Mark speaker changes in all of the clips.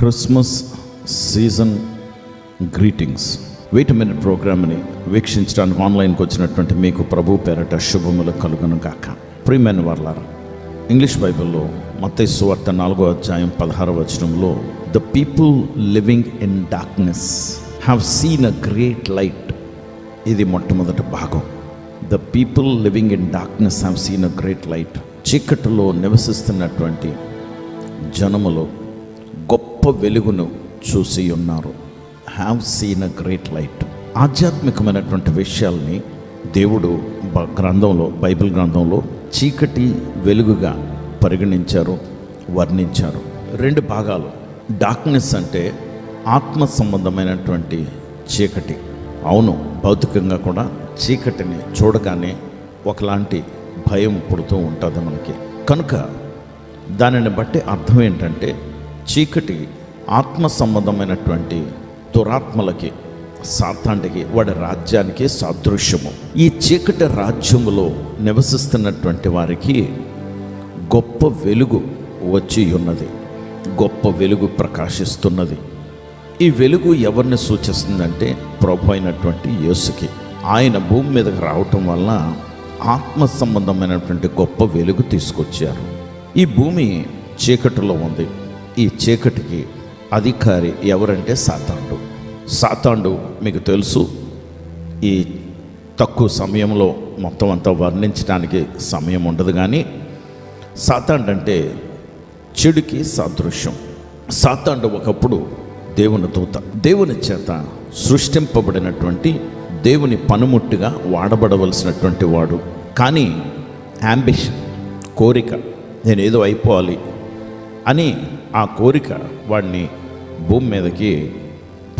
Speaker 1: Christmas season greetings. Wait minute ప్రోగ్రామ్ని వీక్షించడానికి ఆన్లైన్కి వచ్చినటువంటి మీకు ప్రభు పేరట శుభములు కలుగును గాక ప్రియమైన వర్లారా ఇంగ్లీష్ బైబిల్లో మత్తయి సువార్త నాలుగో అధ్యాయం పదహారవ వచనంలో the people living in darkness have seen a great light ఇది మొట్టమొదటి భాగం. The people living in darkness have seen a great light చీకటిలో నివసిస్తున్నటువంటి జనములో గొప్ప వెలుగును చూసి ఉన్నారు. Have seen a great light ఆధ్యాత్మికమైనటువంటి విషయాల్ని దేవుడు గ్రంథంలో బైబిల్ గ్రంథంలో చీకటి వెలుగుగా పరిగణించారు వర్ణించారు. రెండు భాగాలు. డార్క్నెస్ అంటే ఆత్మ సంబంధమైనటువంటి చీకటి. అవును భౌతికంగా కూడా చీకటిని చూడగానే ఒకలాంటి భయం పుడుతూ ఉంటుంది మనకి. కనుక దానిని బట్టి అర్థం ఏంటంటే చీకటి ఆత్మ సంబంధమైనటువంటి దురాత్మలకి సాతాండికి వాడి రాజ్యానికి సాదృశ్యము. ఈ చీకటి రాజ్యములో నివసిస్తున్నటువంటి వారికి గొప్ప వెలుగు వచ్చి ఉన్నది గొప్ప వెలుగు ప్రకాశిస్తున్నది. ఈ వెలుగు ఎవరిని సూచిస్తుందంటే ప్రభు అయినటువంటి యేసుకి. ఆయన భూమి మీదకి రావటం వల్ల ఆత్మ సంబంధమైనటువంటి గొప్ప వెలుగు తీసుకొచ్చారు. ఈ భూమి చీకటిలో ఉంది. ఈ చీకటికి అధికారి ఎవరంటే సాతాండు సాతాండు మీకు తెలుసు ఈ తక్కువ సమయంలో మొత్తం అంతా వర్ణించడానికి సమయం ఉండదు కానీ సాతాండు అంటే చెడుకి సాదృశ్యం. సాతాండు ఒకప్పుడు దేవుని దూత దేవుని చేత సృష్టింపబడినటువంటి దేవుని పనిముట్టుగా వాడబడవలసినటువంటి వాడు. కానీ యాంబిషన్ కోరిక నేను ఏదో అయిపోవాలి అని ఆ కోరిక వాడిని భూమి మీదకి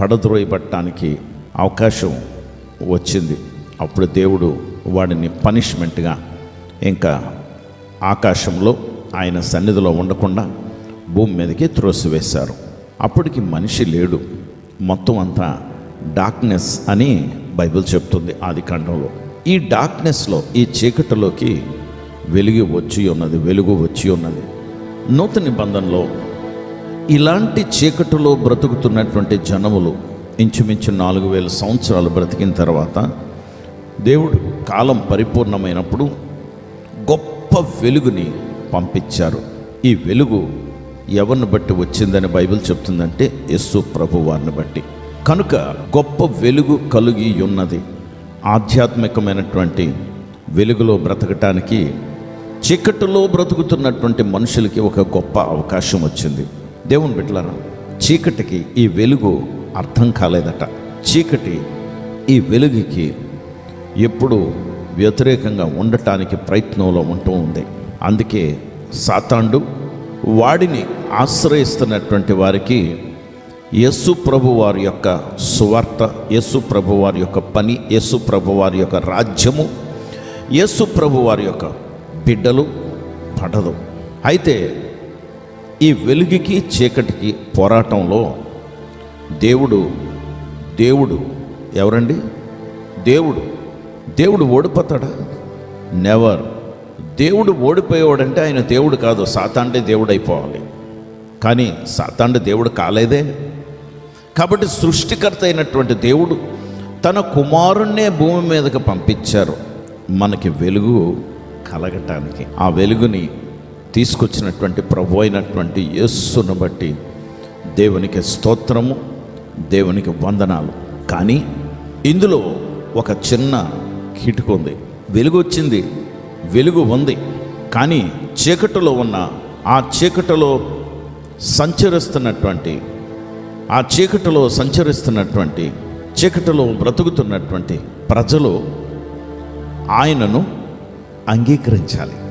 Speaker 1: పడద్రోయబట్టడానికి అవకాశం వచ్చింది. అప్పుడు దేవుడు వాడిని పనిష్మెంట్గా ఇంకా ఆకాశంలో ఆయన సన్నిధిలో ఉండకుండా భూమి మీదకి త్రోసివేశారు. అప్పటికి మనిషి లేడు. మొత్తం అంతా డార్క్నెస్ అని బైబిల్ చెప్తుంది ఆది కాండంలో. ఈ డార్క్నెస్లో ఈ చీకటిలోకి వెలుగు వచ్చి ఉన్నది వెలుగు వచ్చి ఉన్నది. నూతన నిబంధనలో ఇలాంటి చీకటిలో బ్రతుకుతున్నటువంటి జనములు ఇంచుమించు నాలుగు వేల సంవత్సరాలు బ్రతికిన తర్వాత దేవుడు కాలం పరిపూర్ణమైనప్పుడు గొప్ప వెలుగుని పంపించారు. ఈ వెలుగు ఎవరిని బట్టి వచ్చిందని బైబిల్ చెప్తుందంటే యస్సు ప్రభు వారిని బట్టి. కనుక గొప్ప వెలుగు కలిగి ఉన్నది ఆధ్యాత్మికమైనటువంటి వెలుగులో బ్రతకటానికి చీకటిలో బ్రతుకుతున్నటువంటి మనుషులకి ఒక గొప్ప అవకాశం వచ్చింది. దేవుని బిడ్డలారా చీకటికి ఈ వెలుగు అర్థం కాలేదట. చీకటి ఈ వెలుగుకి ఎప్పుడు వ్యతిరేకంగా ఉండటానికి ప్రయత్నంలో ఉంటూ ఉంది. అందుకే సాతాండు వాడిని ఆశ్రయిస్తున్నటువంటి వారికి యస్సు ప్రభు వారి యొక్క సువార్త యస్సు ప్రభు వారి యొక్క పని యస్సు ప్రభు వారి యొక్క రాజ్యము యస్సు ప్రభు వారి యొక్క బిడ్డలు పడదు. అయితే ఈ వెలుగుకి చీకటికి పోరాటంలో దేవుడు దేవుడు ఎవరండి? దేవుడు. దేవుడు ఓడిపోతాడా? నెవర్ దేవుడు ఓడిపోయేవాడంటే ఆయన దేవుడు కాదు. సాతాండే దేవుడు అయిపోవాలి. కానీ సాతాండ దేవుడు కాలేదే. కాబట్టి సృష్టికర్త అయినటువంటి దేవుడు తన కుమారుణ్ణే భూమి మీదకి పంపించారు. మనకి వెలుగు కలగటానికి. ఆ వెలుగుని తీసుకొచ్చినటువంటి ప్రభు అయినటువంటి యస్సును బట్టి దేవునికి స్తోత్రము దేవునికి వందనాలు. కానీ ఇందులో ఒక చిన్న కిటుకు ఉంది. వెలుగు వచ్చింది వెలుగు ఉంది. కానీ చీకటిలో ఉన్న ఆ చీకటిలో సంచరిస్తున్నటువంటి ఆ చీకటిలో సంచరిస్తున్నటువంటి చీకటిలో బ్రతుకుతున్నటువంటి ప్రజలు ఆయనను అంగీకరించాలి.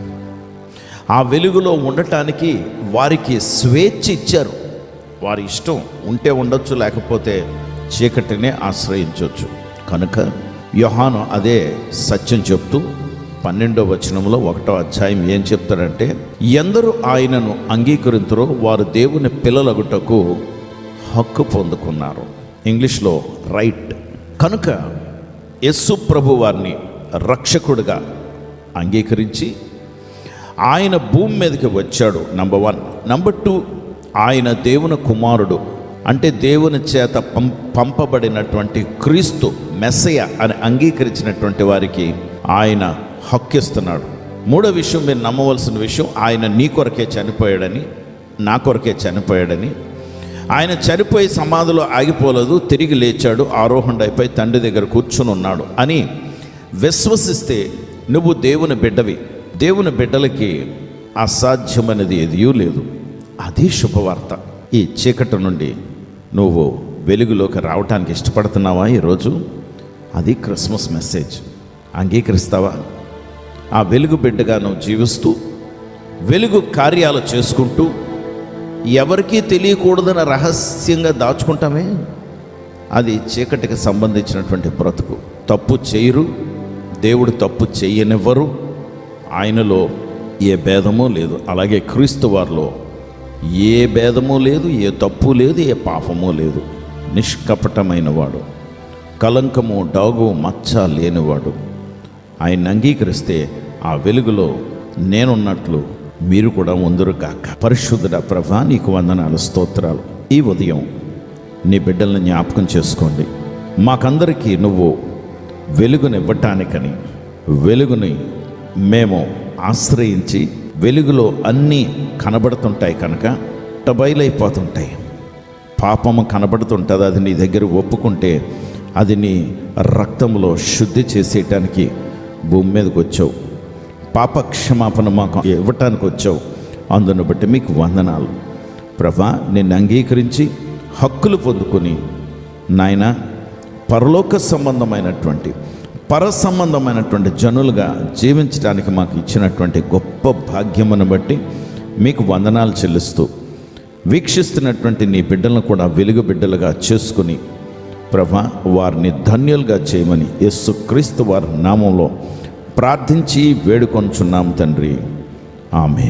Speaker 1: ఆ వెలుగులో ఉండటానికి వారికి స్వేచ్ఛ ఇచ్చారు. వారి ఇష్టం ఉంటే ఉండొచ్చు లేకపోతే చీకటినే ఆశ్రయించవచ్చు కనుక యోహాను అదే సత్యం చెప్తూ పన్నెండో వచనంలో ఒకటో అధ్యాయం ఏం చెప్తాడంటే ఎందరూ ఆయనను అంగీకరించరో వారు దేవుని పిల్లలగుటకు హక్కు పొందుకున్నారు. ఇంగ్లీష్లో రైట్. కనుక యస్సు ప్రభు వారిని రక్షకుడిగా అంగీకరించి ఆయన భూమి మీదకి వచ్చాడు నంబర్ వన్ నంబర్ టూ ఆయన దేవుని కుమారుడు అంటే దేవుని చేత పం పంపబడినటువంటి క్రీస్తు మెస్సయ అని అంగీకరించినటువంటి వారికి ఆయన హక్కిస్తున్నాడు. మూడో విషయం మీరు నమ్మవలసిన విషయం ఆయన నీ కొరకే చనిపోయాడని నా కొరకే చనిపోయాడని. ఆయన చనిపోయి సమాధిలో ఆగిపోలేదు తిరిగి లేచాడు ఆరోహణైపోయి తండ్రి దగ్గర కూర్చుని ఉన్నాడు అని విశ్వసిస్తే నువ్వు దేవుని బిడ్డవి. దేవుని బిడ్డలకి అసాధ్యమైనది ఎదియూ లేదు. అది శుభవార్త. ఈ చీకటి నుండి నువ్వు వెలుగులోకి రావటానికి ఇష్టపడుతున్నావా ఈరోజు? అది క్రిస్మస్ మెసేజ్. అంగీకరిస్తావా? ఆ వెలుగు బిడ్డగా నువ్వు జీవిస్తూ వెలుగు కార్యాలు చేసుకుంటూ ఎవరికీ తెలియకూడదని రహస్యంగా దాచుకుంటామే? అది చీకటికి సంబంధించినటువంటి బ్రతుకు. తప్పు చేయరు దేవుడు తప్పు చేయనివ్వరు. ఆయనలో ఏ భేదము లేదు. అలాగే క్రీస్తు వారిలో ఏ భేదము లేదు ఏ తప్పు లేదు ఏ పాపము లేదు. నిష్కపటమైన వాడు కలంకము డాగు మచ్చ లేనివాడు. ఆయన అంగీకరిస్తే ఆ వెలుగులో నేనున్నట్లు మీరు కూడా ముందురు కాక పరిశుద్ధుడ ప్రభా నీకు వందనాలు స్తోత్రాలు. ఈ ఉదయం నీ బిడ్డల్ని జ్ఞాపకం చేసుకోండి. మాకందరికీ నువ్వు వెలుగునివ్వటానికని వెలుగుని మేము ఆశ్రయించి వెలుగులో అన్నీ కనబడుతుంటాయి కనుక టబైలైపోతుంటాయి పాపము కనబడుతుంటుంది అది నీ దగ్గర ఒప్పుకుంటే అది నీ రక్తంలో శుద్ధి చేసేయటానికి భూమి మీదకి వచ్చావు. పాప క్షమాపణ మాకు ఇవ్వటానికి వచ్చావు. అందును బట్టి మీకు వందనాలు. ప్రభా నిన్ను అంగీకరించి హక్కులు పొందుకొని నాయన పరలోక సంబంధమైనటువంటి పర సంబంధమైనటువంటి జనులుగా జీవించడానికి మాకు ఇచ్చినటువంటి గొప్ప భాగ్యమును బట్టి మీకు వందనాలు చెల్లిస్తూ వీక్షిస్తున్నటువంటి నీ బిడ్డలను కూడా వెలుగు బిడ్డలుగా చేసుకుని ప్రభా వారిని ధన్యులుగా చేయమని యస్సు క్రీస్తు వారి నామంలో ప్రార్థించి వేడుకొంచున్నాం తండ్రి. ఆమె